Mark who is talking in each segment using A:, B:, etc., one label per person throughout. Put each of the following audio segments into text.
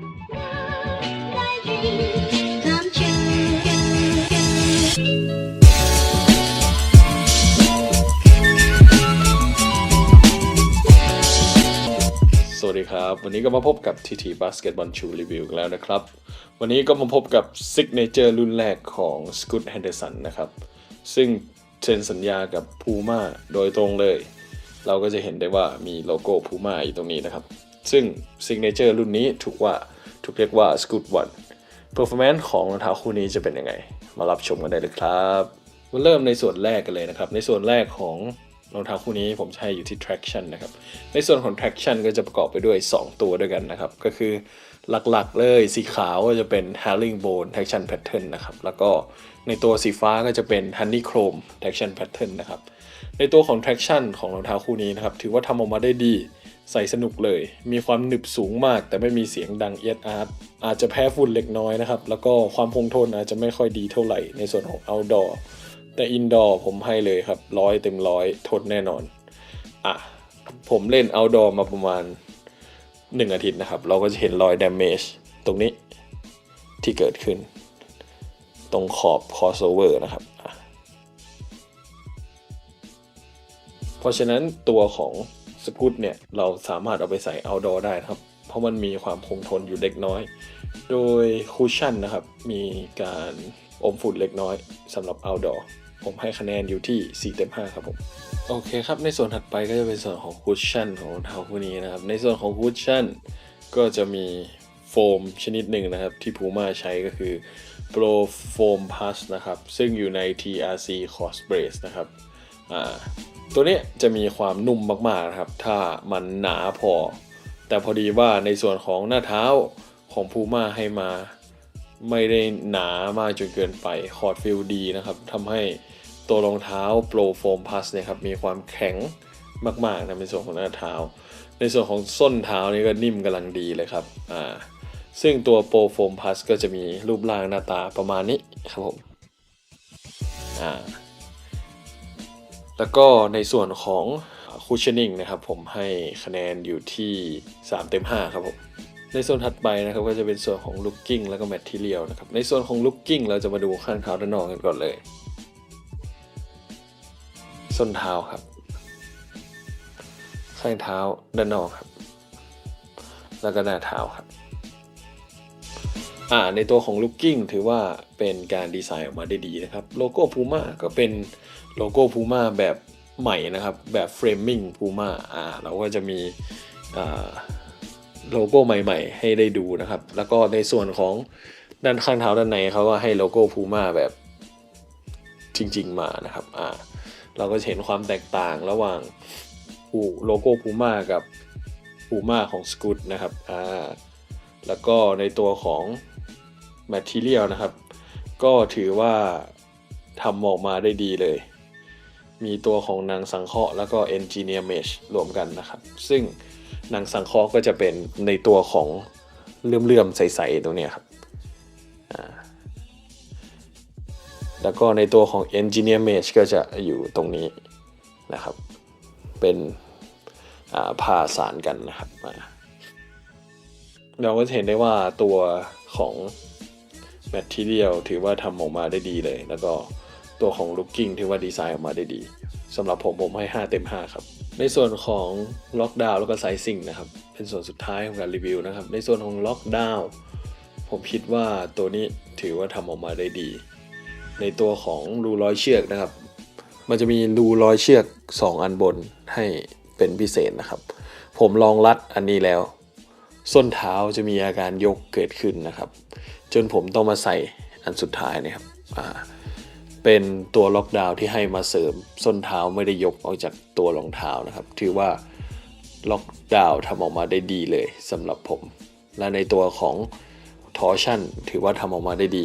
A: สวัสดีครับ วันนี้ก็มาพบกับ TT Basketball Shoe Review กันแล้วนะครับ วันนี้ก็มาพบกับ Signature รุ่นแรกของ Scoot Henderson นะครับ ซึ่งเซ็นสัญญากับ Puma โดยตรงเลย เราก็จะเห็นได้ว่ามีโลโก้ Puma อยู่ตรงนี้นะครับ ซึ่ง Signature รุ่นนี้ถูกว่าถูกเรียกว่า Scoot One Performance ของรองเท้าคู่นี้จะเป็นยังไง มารับชมกันได้เลยครับมาเริ่มในส่วนแรกกันเลยนะครับ ในส่วนแรกของรองเท้าคู่นี้ผมใช้อยู่ที่ traction นะครับ ในส่วนของ traction ก็จะประกอบไปด้วย 2 ตัวด้วยกันนะครับ ก็คือหลักๆเลยสีขาวก็จะเป็น herringbone traction pattern นะครับ แล้วก็ในตัวสีฟ้าก็จะเป็น honeycomb traction pattern นะครับ ในตัวของ traction ของรองเท้าคู่นี้นะครับ ถือว่าทำออกมาได้ดี ใส่สนุกเลย มีความหนึบสูงมาก แต่ไม่มีเสียงดังเอียดอาร์ตอาจจะแพ้ฝุ่นเล็กน้อยนะครับ แล้วก็ความคงทนอาจจะไม่ค่อยดีเท่าไหร่ในส่วนของ outdoor แต่ indoor ผมให้เลยครับร้อยเต็มร้อยทนแน่นอน อะ ผมเล่น outdoor มาประมาณ 1 อาทิตย์นะครับ เราก็จะเห็นรอย damage ตรงนี้ที่เกิดขึ้น ตรงขอบ crossover นะครับเพราะฉะนั้นตัวของ สกูตเนี่ยเราสามารถเอาไปใส่ outdoor ได้นะครับ เพราะมันมีความคงทนอยู่เล็กน้อย โดยคุชชั่นนะครับ มีการอมฝุ่นเล็กน้อยสำหรับ outdoor ผมให้คะแนนอยู่ที่ 4 เต็ม 5 ครับผม โอเคครับ ในส่วนถัดไปก็จะเป็นส่วนของคุชชั่นของรองเท้าคู่นี้นะครับ ในส่วนของคุชชั่นก็จะมีโฟมชนิดหนึ่งนะครับ ที่ Puma ใช้ก็คือ Pro Foam Plus นะครับ ซึ่งอยู่ใน TRC Cross Brace นะครับ ตัวนี้จะมีความนุ่มมากๆนะครับ ถ้ามันหนาพอ แต่พอดีว่าในส่วนของหน้าเท้าของ Puma ให้มา ไม่ได้หนามากจนเกินไปคอร์ดฟิลดีนะครับทำให้ตัวรองเท้า Pro Foam Plus เนี่ยครับมีความแข็งมากๆนะในส่วนของหน้าเท้า ในส่วนของส้นเท้านี่ก็นิ่มกำลังดีเลยครับอ่าซึ่งตัว Pro Foam Plus ก็จะมีรูปร่างหน้าตาประมาณนี้ครับผมอ่า แล้วก็ในส่วนของ cushioning นะครับผมให้คะแนนอยู่ที่ 3 เต็ม 5 ครับผมในส่วนถัดไปนะครับก็จะเป็นส่วนของ looking แล้วก็ material นะครับในส่วนของ looking เราจะมาดูข้างเท้าด้านนอกกันก่อนเลย ส้นเท้าครับ ข้างเท้าด้านนอกครับ แล้วก็หน้าเท้าครับอ่าในตัวของ looking ถือว่าเป็นการดีไซน์ออกมาได้ดีนะครับ โลโก้ Puma ก็เป็น โลโก้ Puma แบบใหม่นะครับ แบบ framing Puma อ่าเราก็จะมีอ่าโลโก้ใหม่ ๆ ให้ได้ดูนะครับ แล้วก็ในส่วนของด้านข้างเท้าด้านในเขาก็ให้โลโก้ Puma แบบจริง ๆ มานะครับอ่าเราก็จะเห็นความแตกต่างระหว่างโลโก้ Puma กับ Puma ของ Scoot นะครับอ่าแล้วก็ในตัวของ Material นะครับ ก็ถือว่าทำออกมาได้ดีเลย มีตัวของนังสังเคราะห์แล้วก็ Engineer Mesh รวมกันนะครับ ซึ่งนังสังเคราะห์ก็จะเป็นในตัวของเลื่อมๆใสๆตรงเนี้ยครับอ่าแล้วก็ในตัวของ Engineer Mesh ก็จะอยู่ตรงนี้นะครับ เป็นผ่าสารกันนะครับเราก็จะเห็นได้ว่าตัวของ Material ถือว่าทำออกมาได้ดีเลยแล้วก็ ตัวของ Looking ถือว่าดีไซน์ออกมาได้ดีสำหรับผมผมให้ 5 เต็ม 5 ครับ ในส่วนของล็อกดาวน์แล้วก็ไซซิ่งนะครับ เป็นส่วนสุดท้ายของการรีวิวนะครับ ในส่วนของล็อกดาวน์ผมคิดว่าตัวนี้ถือว่าทำออกมาได้ดี ในตัวของรูร้อยเชือกนะครับ มันจะมีรูร้อยเชือก 2 อันบนให้เป็นพิเศษนะครับ ผมลองรัดอันนี้แล้ว ส้นเท้าจะมีอาการยกเกิดขึ้นนะครับ จนผมต้องมาใส่อันสุดท้ายนะครับอ่า เป็นตัวล็อกดาวน์ที่ให้มาเสริมส้นเท้าไม่ได้ยกออกจากตัวรองเท้านะครับ ถือว่าล็อกดาวน์ทำออกมาได้ดีเลยสำหรับผม และในตัวของทอร์ชันถือว่าทำออกมาได้ดี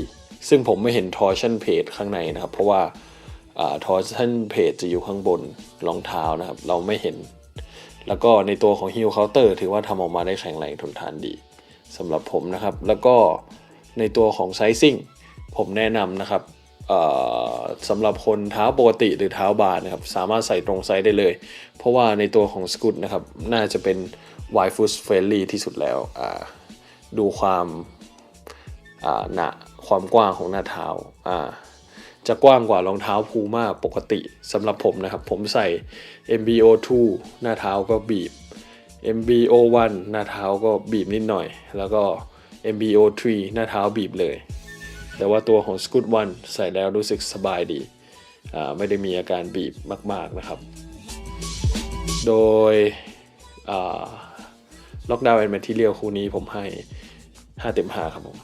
A: ซึ่งผมไม่เห็นทอร์ชันเพจข้างในนะครับ เพราะว่าทอร์ชันเพจจะอยู่ข้างบนรองเท้านะครับ เราไม่เห็น แล้วก็ในตัวของฮิลเคาน์เตอร์ถือว่าทำออกมาได้แข็งแรงทนทานดีสำหรับผมนะครับ แล้วก็ในตัวของไซซิ่งผมแนะนำนะครับ สำหรับคนเท้าปกติหรือเท้าบานนะครับสามารถใส่ตรงไซส์ได้เลย เพราะว่าในตัวของสกูตนะครับน่าจะเป็น wide foot friendly ที่สุดแล้วดูความหนาความกว้างของหน้าเท้าอ่าจะกว้างกว่ารองเท้าพูม่าปกติสำหรับผมนะครับ ผมใส่ MBO2 หน้าเท้าก็บีบ MBO1 หน้าเท้าก็บีบนิดหน่อย แล้วก็ MBO3 หน้าเท้าบีบเลย แต่ว่าตัวของ Scoot 1ใส่แล้วรู้สึกสบายดีอ่าไม่ได้มีอาการบีบมาก ๆนะครับ โดยล็อกดาวน์แอนด์แมทเทียลคู่นี้ผมให้ 5 เต็ม 5 ครับผม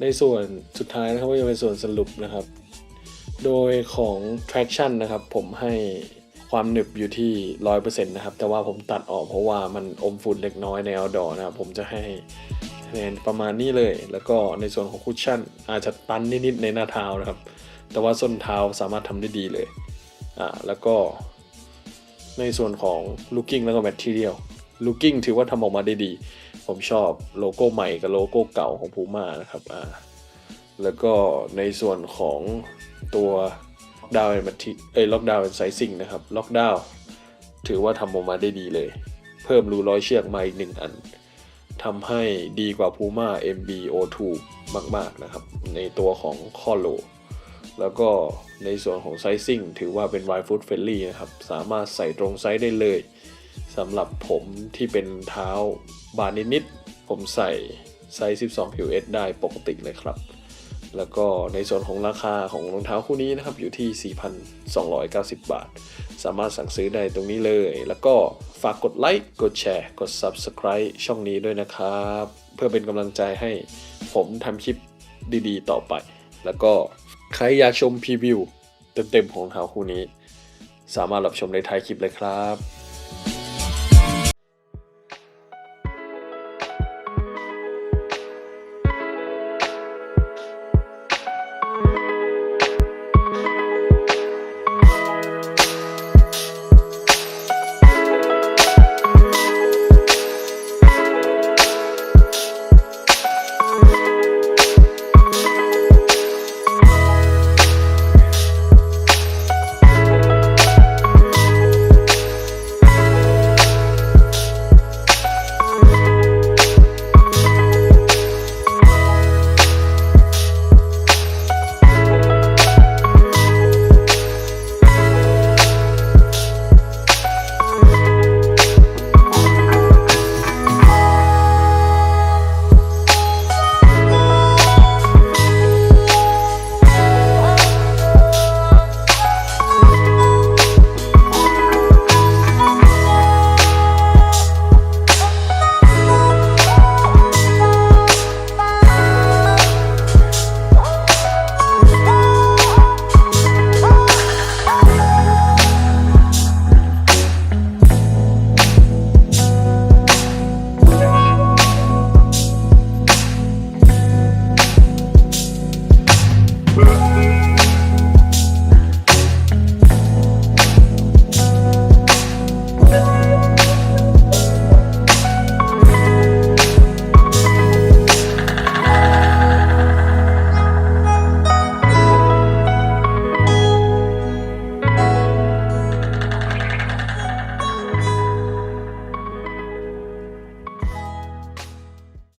A: ในส่วนสุดท้ายนะครับก็จะเป็นส่วนสรุปนะครับ โดยของ traction นะครับ ผมให้ความหนึบอยู่ที่ 100%นะครับ แต่ว่าผมตัดออกเพราะว่ามันอมฝุ่นเล็กน้อยใน outdoor นะครับ ผมจะให้ ประมาณนี้เลย แล้วก็ในส่วนของคุชชั่นอาจจะตันนิดๆในหน้าเท้านะครับ แต่ว่าส้นเท้าสามารถทำได้ดีเลยอ่าแล้วก็ ในส่วนของ looking แล้วก็ material looking ถือว่าทำออกมาได้ดี ผมชอบโลโก้ใหม่กับโลโก้เก่าของ Puma นะครับอ่าแล้วก็ในส่วนของตัวดาวน์มันที่เอ้ยล็อกดาวน์ไซซิ่งนะครับล็อกดาวน์ถือว่าทำออกมาได้ดีเลย เพิ่มรูร้อยเชือกมาอีกหนึ่งอัน ทำให้ดีกว่า Puma MBO2 มาก ๆ นะครับ ในตัวของข้อโล แล้วก็ในส่วนของไซซิ่งถือว่าเป็น y foot friendly นะครับ สามารถใส่ตรงไซส์ได้เลยสำหรับผมที่เป็นเท้าบานนิด ๆ ผมใส่ไซส์ 12 QS ได้ปกติเลยครับ แล้วก็ในส่วนของราคาของรองเท้าคู่นี้นะครับอยู่ที่ 4,290 บาท สามารถสั่งซื้อได้ตรงนี้เลย แล้วก็ฝากกดไลค์ กดแชร์ กด Subscribe ช่องนี้ด้วยนะครับ เพื่อเป็นกำลังใจให้ผมทำคลิปดีๆ ต่อไป แล้วก็ใครอยากชมพรีวิวเต็มๆของรองเท้าคู่นี้ สามารถรับชมในท้ายคลิปเลยครับ